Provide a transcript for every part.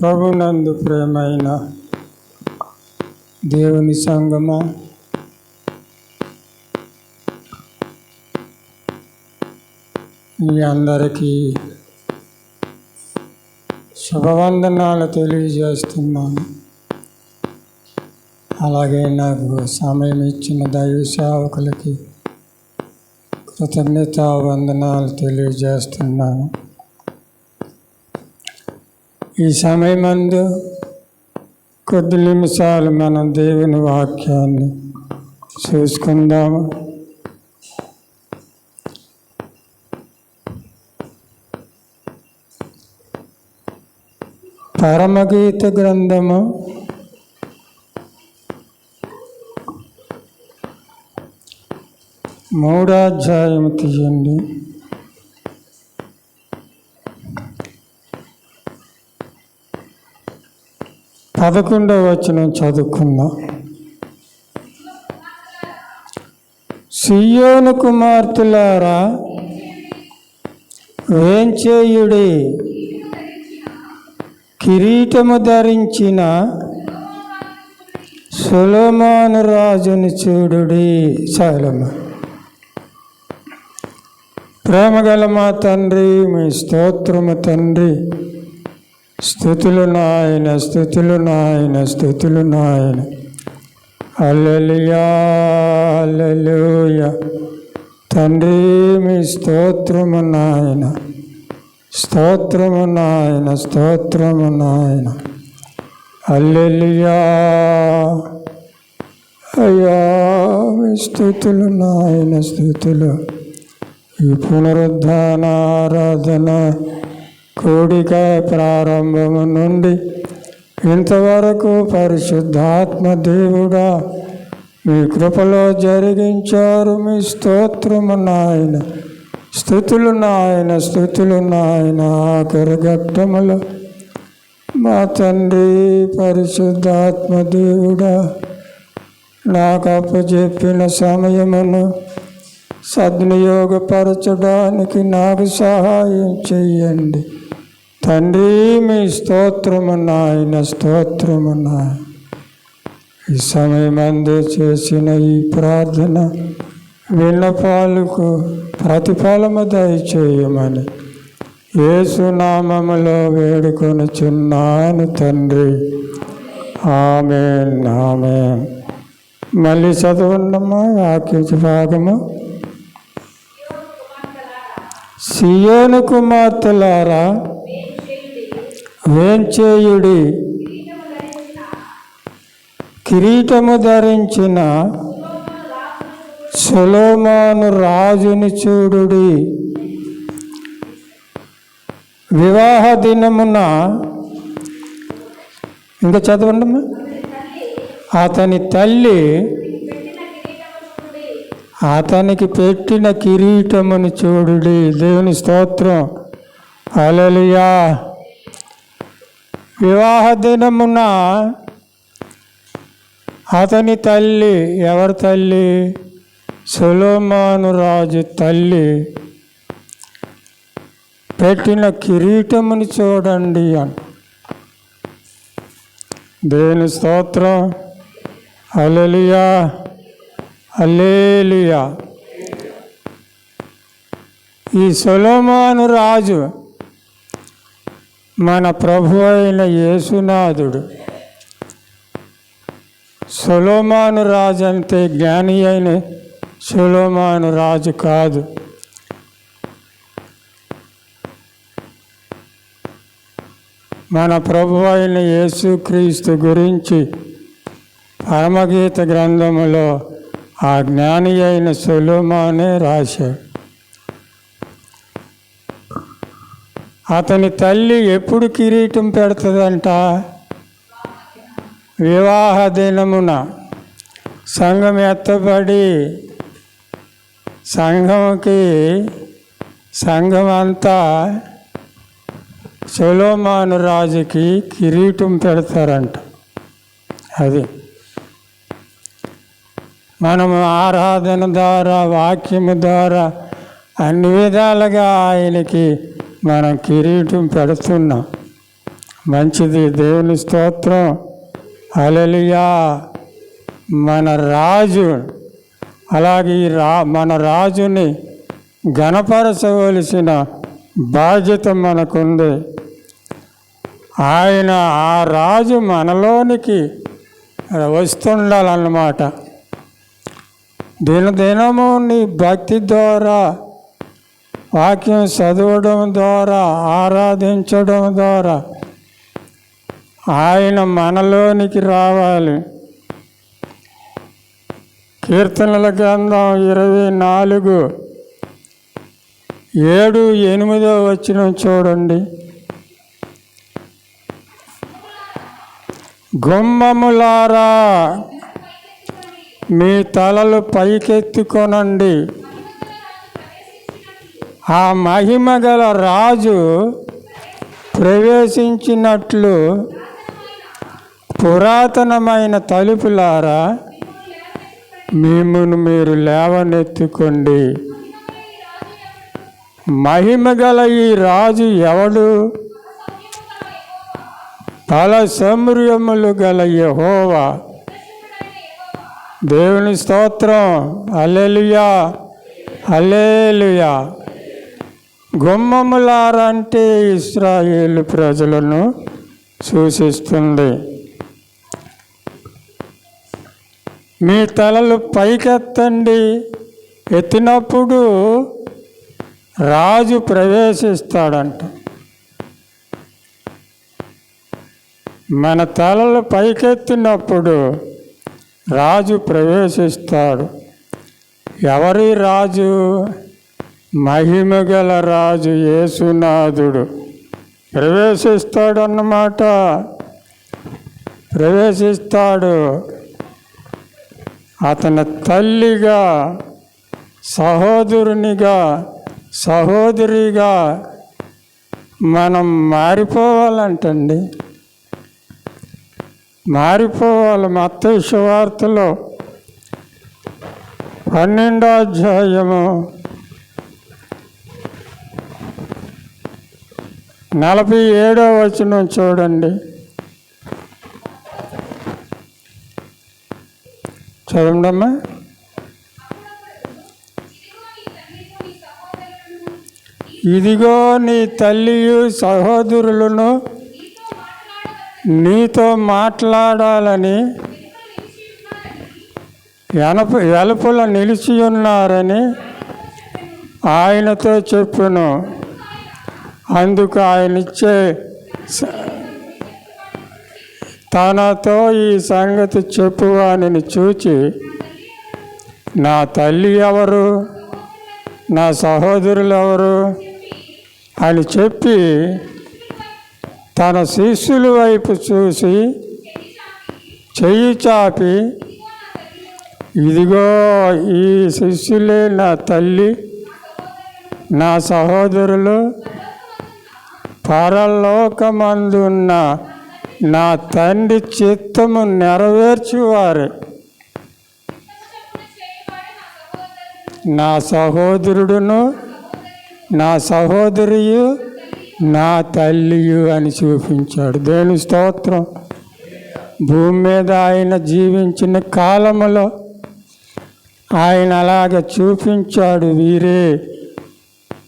ప్రభునందు ప్రేమైన దేవుని సంగమా. మీ అందరికీ శుభవందనాలు తెలియజేస్తున్నాను. అలాగే నాకు సమయం ఇచ్చిన దైవ సేవకులకి కృతజ్ఞత వందనాలు తెలియజేస్తున్నాను. ఈ సమయమందు కొద్ది నిమిషాలు మనం దేవుని వాక్యాన్ని చూసుకుందాము. పరమగీత గ్రంథము మూడాధ్యాయం తీయండి. పదకొండవ వచనం చదువుకుందాం. సియోను కుమార్తెలారా వేంచేయుడి కిరీటము ధరించిన సులమాను రాజుని చూడుడి శైలము ప్రేమగల మా తండ్రి మీ స్తోత్రము తండ్రి. స్థుతులు నాయన స్థుతులు నాయన స్థుతులు నాయన. అల్లెలియా తండ్రి మీ స్తోత్రము నాయన స్తోత్రము నాయన స్తోత్రము నాయన. అల్లెలియా అయ్యా మీ స్థుతులు నాయన స్థుతులు. ఈ పునరుద్ధానారాధన ఆరాధన కోడిక ప్రారంభము నుండి ఇంతవరకు పరిశుద్ధాత్మ దేవుడా మీ కృపలో జరిగించారు మీ స్తోత్రము నాయన. స్థుతులు నాయన స్థుతులు నాయన ఆఖరి ఘట్టములో మా తండ్రి పరిశుద్ధాత్మ దేవుడా నాకు అప్పచెప్పిన సమయమును సద్వినియోగపరచడానికి నాకు సహాయం చెయ్యండి. తండ్రి మీ స్తోత్రము ఆయన స్తోత్రమున్నా నాయన. ఈ సమయమందు చేసిన ఈ ప్రార్థన విన్నపాలకు ప్రతిఫలము దయచేయమని ఏసునామములో వేడుకొనుచున్నాను తండ్రి. ఆమె ఆమె మళ్ళీ చదవండమ్మా వాక్య భాగము. సియోను కుమార్తెలారా వేంచేయుడి. కిరీటము ధరించిన సులోమాను రాజుని చూడుడి. వివాహ దినమున ఇంకా చదవండి అతని తల్లి అతనికి పెట్టిన కిరీటమును చూడుడి. దేవుని స్తోత్రం. అలలియా వివాహ దినమున అతని తల్లి ఎవరి తల్లి? సులోమాను రాజు తల్లి. పెట్టిన కిరీటముని చూడండి అని. దేని స్తోత్రం. అలలియా అల్లేలియా ఈ సొలోమాను రాజు మన ప్రభు అయిన యేసునాథుడు. సొలోమాను రాజు అంటే జ్ఞాని అయిన సొలోమాను రాజు కాదు. మన ప్రభు అయిన యేసుక్రీస్తు గురించి పరమగీత గ్రంథములో ఆ జ్ఞాని అయిన సొలోమానే రాశాడు. అతని తల్లి ఎప్పుడు కిరీటం పెడుతుందంట? వివాహ దినమున సంఘం ఎత్తబడి సంఘంకి సంఘం అంతా సొలోమాను రాజుకి కిరీటం పెడతారంట. అది మనము ఆరాధన ద్వారా వాక్యము ద్వారా అన్ని విధాలుగా ఆయనకి మనం కిరీటం పెడుతున్నాం మంచిది. దేవుని స్తోత్రం. అలలియా మన రాజు అలాగే ఈ రా మన రాజుని గణపరచవలసిన బాధ్యత మనకుంది. ఆయన ఆ రాజు మనలోనికి వస్తుండాలన్నమాట. దినదినము నీ భక్తి ద్వారా వాక్యం చదవడం ద్వారా ఆరాధించడం ద్వారా ఆయన మనలోనికి రావాలి. కీర్తనల గ్రంథం ఇరవై నాలుగు ఏడు ఎనిమిదో వచ్చిన చూడండి. గుమ్మములారా మీ తలలు పైకెత్తుకొనండి. ఆ మహిమ గల రాజు ప్రవేశించినట్లు పురాతనమైన తలుపులారా మిమ్మను మీరు లేవనెత్తుకోండి. మహిమ గల ఈ రాజు ఎవడు? పల సౌమ్యములు గల యహోవా. దేవుని స్తోత్రం. అల్లెలుయా అల్లేలుయా గుమ్మములారంటే ఇస్రాయేలు ప్రజలను సూచిస్తుంది. మీ తలలు పైకెత్తండి. ఎత్తినప్పుడు రాజు ప్రవేశిస్తాడంట. మన తలలు పైకెత్తినప్పుడు రాజు ప్రవేశిస్తాడు. ఎవరి రాజు? మహిమగల రాజు యేసునాథుడు ప్రవేశిస్తాడు అన్నమాట ప్రవేశిస్తాడు. అతని తల్లిగా సహోదరునిగా సహోదరిగా మనం మారిపోవాలంటండి. మారిపోవాలి మత్త వార్తలో పన్నెండో అధ్యాయము నలభై ఏడో వచనం చూడండి. చదవండమ్మా ఇదిగో నీ తల్లియు సహోదరులను నీతో మాట్లాడాలని ఎనప ఎలుపుల నిలిచి ఉన్నారని ఆయనతో చెప్పును. అందుకు ఆయన ఇచ్చే తనతో ఈ సంగతి చెప్పువానిని చూచి నా తల్లి ఎవరు? నా సహోదరులు ఎవరు? అని చెప్పి తన శిష్యుల వైపు చూసి చెయ్యి చాపి ఇదిగో ఈ శిష్యులే నా తల్లి నా సహోదరులు పరలోకమందున్న నా తండ్రి చిత్తము నెరవేర్చువారే. నా సహోదరుడును నా సహోదరియు నా తల్లియు అని చూపించాడు. దేని స్తోత్రం. భూమి మీద ఆయన జీవించిన కాలములో ఆయన అలాగ చూపించాడు వీరే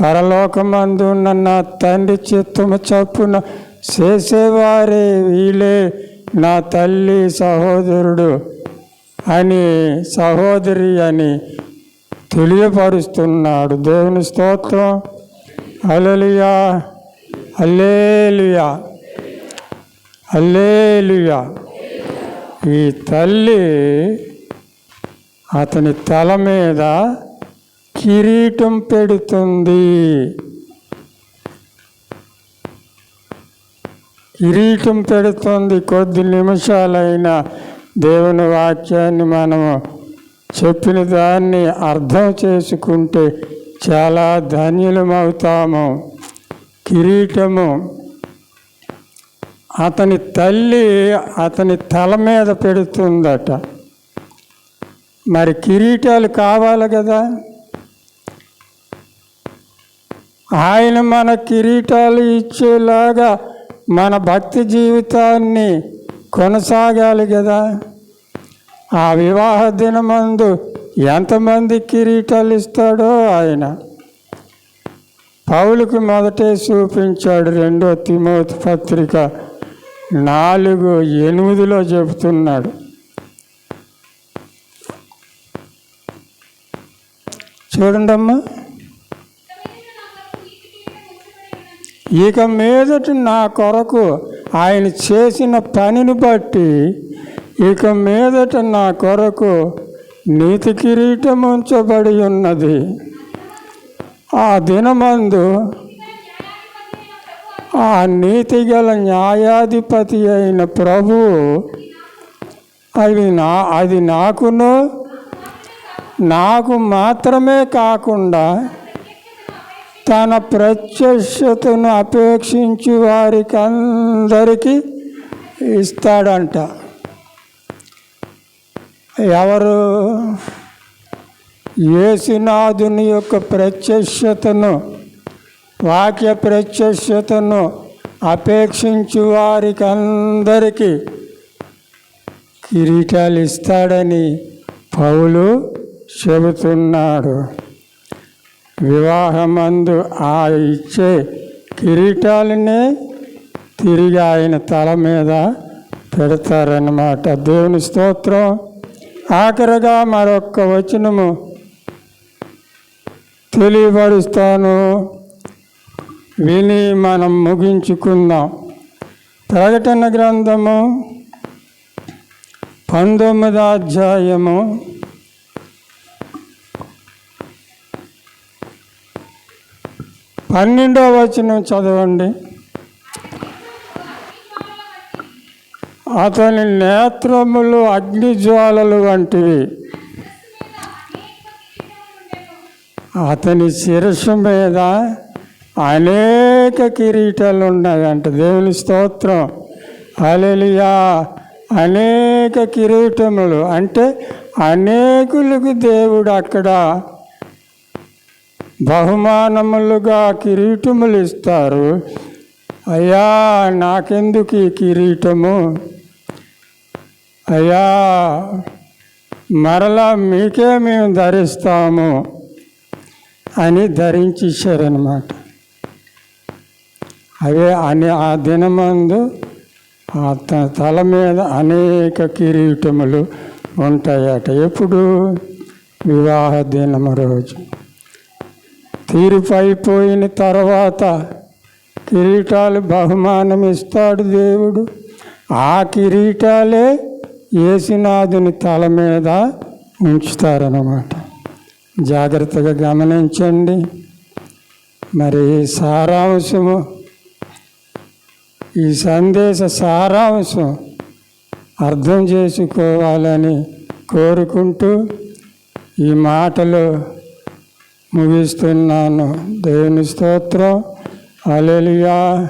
పరలోకమందు ఉన్న నా తండ్రి చిత్తము చప్పున చేసేవారే వీలే నా తల్లి సహోదరుడు అని సహోదరి అని తెలియపరుస్తున్నాడు. దేవుని స్తోత్రం. అలలియా అల్లేలుయా అల్లేలుయా ఈ తల్లి అతని తల మీద కిరీటం పెడుతుంది. కిరీటం పెడుతుంది. కొద్ది నిమిషాలైన దేవుని వాక్యాన్ని మనము చెప్పిన దాన్ని అర్థం చేసుకుంటే చాలా ధన్యులమవుతాము. కిరీటము అతని తల్లి అతని తల మీద పెడుతుందట. మరి కిరీటాలు కావాలి కదా? ఆయన మన కిరీటాలు ఇచ్చేలాగా మన భక్తి జీవితాన్ని కొనసాగాలి కదా ఆ వివాహ దినమందు ఎంతమంది కిరీటాలు ఇస్తాడో ఆయన. పౌలుకు మొదటే చూపించాడు రెండో తిమోతి పత్రిక నాలుగు ఎనిమిదిలో చెబుతున్నాడు. చూడండమ్మా. ఇక మీదట నా కొరకు ఆయన చేసిన పనిని బట్టి ఇక మీదట నా కొరకు నీతి కిరీటం ఉంచబడి ఉన్నది. ఆ దినమందు ఆ నీతి గల న్యాయాధిపతి అయిన ప్రభు అది నా అది నాకును నాకు మాత్రమే కాకుండా తన ప్రత్యక్షతను అపేక్షించి వారికి అందరికీ ఇస్తాడంట. ఎవరు? యేసునాథుని యొక్క ప్రత్యక్షతను వాక్య ప్రత్యక్షతను అపేక్షించు వారికి అందరికీ కిరీటాలు ఇస్తాడని పౌలు చెబుతున్నాడు. వివాహమందు ఆ ఇచ్చే కిరీటాలనే తిరిగి ఆయన తల మీద పెడతారన్నమాట. దేవుని స్తోత్రం. ఆఖరిగా మరొక్క వచనము తెలియబడుస్తాను. విని మనం ముగించుకుందాం. ప్రకటన గ్రంథము పంతొమ్మిదో అధ్యాయము పన్నెండో వచనం చదవండి. అతని నేత్రములు అగ్నిజ్వాలలు వంటివి. అతని శిరస్సు మీద అనేక కిరీటాలు ఉన్నాయంట. దేవుని స్తోత్రం. అలెలియా అనేక కిరీటములు. అంటే అనేకులకు దేవుడు అక్కడ బహుమానములుగా కిరీటములు ఇస్తారు అయ్యా నాకెందుకు ఈ కిరీటము? అయ్యా మరలా మీకే మేము ధరిస్తాము అని ధరించేశారనమాట అవే అని ఆ దినమందు ఆ త- తల మీద అనేక కిరీటములు ఉంటాయట. ఎప్పుడు? వివాహ దినము రోజు. తీర్పు తర్వాత కిరీటాలు బహుమానం ఇస్తాడు దేవుడు. ఆ కిరీటాలే యేసునాథుని తల మీద ఉంచుతారన్నమాట. జాగ్రత్తగా గమనించండి. మరి సారాంశము ఈ సందేశ సారాంశం అర్థం చేసుకోవాలని కోరుకుంటూ ఈ మాటలు ముగిస్తున్నాను. దేవుని స్తోత్రం. అలెలియా